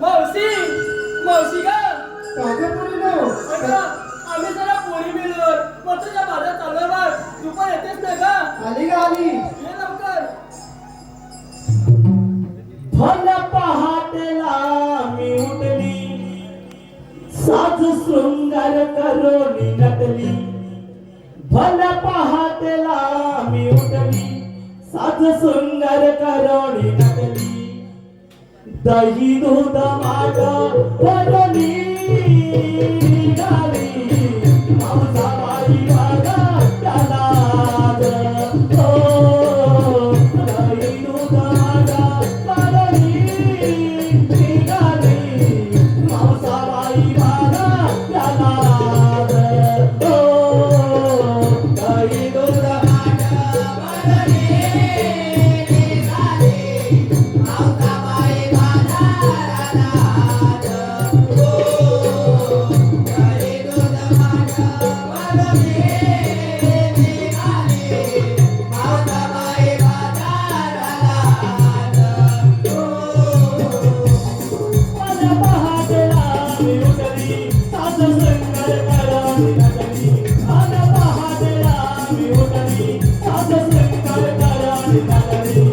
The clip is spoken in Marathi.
मावशी मावशी का काका पोरीनो अगं आम्ही जरा पोरी मिळलो मग तुझ्या माझा चालू बघ तू पण येतेस ना का आली का आली. ये लवकर. भल पहाटेला मी उठली. साज शृंगार करोनी नटली. भल पहाटेला मी उठली. साज शृंगार करोनी नटली. दही दूध माग करोनी Obrigado,